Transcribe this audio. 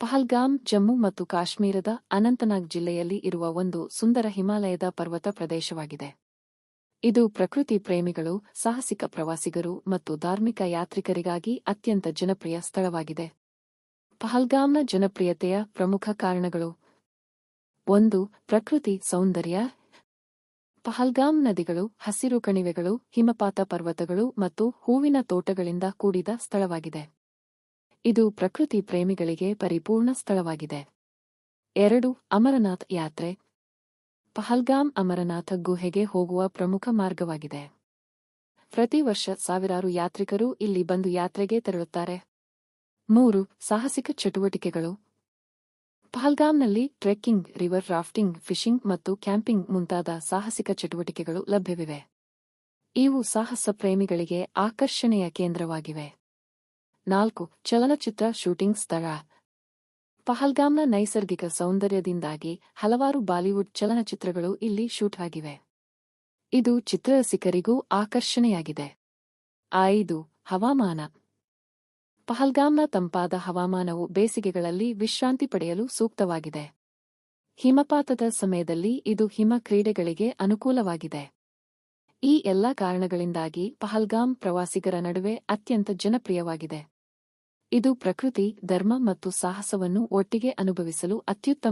ಪಹಲ್ಗಾಮ್, ಜಮ್ಮು ಮತ್ತು ಕಾಶ್ಮೀರದ ಅನಂತನಾಗ್ ಜಿಲ್ಲೆಯಲ್ಲಿ ಇರುವ ಒಂದು ಸುಂದರ ಹಿಮಾಲಯದ ಪರ್ವತ ಪ್ರದೇಶವಾಗಿದೆ. ಇದು ಪ್ರಕೃತಿ ಪ್ರೇಮಿಗಳು, ಸಾಹಸಿಕ ಪ್ರವಾಸಿಗರು ಮತ್ತು ಧಾರ್ಮಿಕ ಯಾತ್ರಿಕರಿಗಾಗಿ ಅತ್ಯಂತ ಜನಪ್ರಿಯ ಸ್ಥಳವಾಗಿದೆ. ಪಹಲ್ಗಾಮ್ನ ಜನಪ್ರಿಯತೆಯ ಪ್ರಮುಖ ಕಾರಣಗಳು. ಒಂದು, ಪ್ರಕೃತಿ ಸೌಂದರ್ಯ. ಪಹಲ್ಗಾಮ್ ನದಿಗಳು, ಹಸಿರು ಕಣಿವೆಗಳು, ಹಿಮಪಾತ ಪರ್ವತಗಳು ಮತ್ತು ಹೂವಿನ ತೋಟಗಳಿಂದ ಕೂಡಿದ ಸ್ಥಳವಾಗಿದೆ. ಇದು ಪ್ರಕೃತಿ ಪ್ರೇಮಿಗಳಿಗೆ ಪರಿಪೂರ್ಣ ಸ್ಥಳವಾಗಿದೆ. ಎರಡು, ಅಮರನಾಥ್ ಯಾತ್ರೆ. ಪಹಲ್ಗಾಮ್ ಅಮರನಾಥ ಗುಹೆಗೆ ಹೋಗುವ ಪ್ರಮುಖ ಮಾರ್ಗವಾಗಿದೆ. ಪ್ರತಿ ವರ್ಷ ಸಾವಿರಾರು ಯಾತ್ರಿಕರು ಇಲ್ಲಿ ಬಂದು ಯಾತ್ರೆಗೆ ತೆರಳುತ್ತಾರೆ. ಮೂರು, ಸಾಹಸಿಕ ಚಟುವಟಿಕೆಗಳು. ಪಹಲ್ಗಾಮ್ನಲ್ಲಿ ಟ್ರೆಕ್ಕಿಂಗ್, ರಿವರ್ ರಾಫ್ಟಿಂಗ್, ಫಿಶಿಂಗ್ ಮತ್ತು ಕ್ಯಾಂಪಿಂಗ್ ಮುಂತಾದ ಸಾಹಸಿಕ ಚಟುವಟಿಕೆಗಳು ಲಭ್ಯವಿವೆ. ಇವು ಸಾಹಸ ಪ್ರೇಮಿಗಳಿಗೆ ಆಕರ್ಷಣೆಯ ಕೇಂದ್ರವಾಗಿವೆ. ನಾಲ್ಕು, ಚಲನಚಿತ್ರ ಶೂಟಿಂಗ್ ಸ್ಥಳ ಪಹಲ್ಗಾಮ್ನ ನೈಸರ್ಗಿಕ ಸೌಂದರ್ಯದಿಂದಾಗಿ ಹಲವಾರು ಬಾಲಿವುಡ್ ಚಲನಚಿತ್ರಗಳು ಇಲ್ಲಿ ಶೂಟ್ ಆಗಿವೆ. ಇದು ಚಿತ್ರರಸಿಕರಿಗೂ ಆಕರ್ಷಣೆಯಾಗಿದೆ. ಐದು, ಹವಾಮಾನ. ಪಹಲ್ಗಾಮ್ನ ತಂಪಾದ ಹವಾಮಾನವು ಬೇಸಿಗೆಗಳಲ್ಲಿ ವಿಶ್ರಾಂತಿ ಪಡೆಯಲು ಸೂಕ್ತವಾಗಿದೆ. ಹಿಮಪಾತದ ಸಮಯದಲ್ಲಿ ಇದು ಹಿಮ ಕ್ರೀಡೆಗಳಿಗೆ ಅನುಕೂಲವಾಗಿದೆ. ಈ ಎಲ್ಲಾ ಕಾರಣಗಳಿಂದಾಗಿ ಪಹಲ್ಗಾಮ್ ಪ್ರವಾಸಿಗರ ನಡುವೆ ಅತ್ಯಂತ ಜನಪ್ರಿಯವಾಗಿದೆ. ಇದು ಪ್ರಕೃತಿ ಧರ್ಮ ಮತ್ತು ಸಾಹಸವನ್ನು ಒಟ್ಟಿಗೆ ಅನುಭವಿಸಲು ಅತ್ಯುತ್ತಮ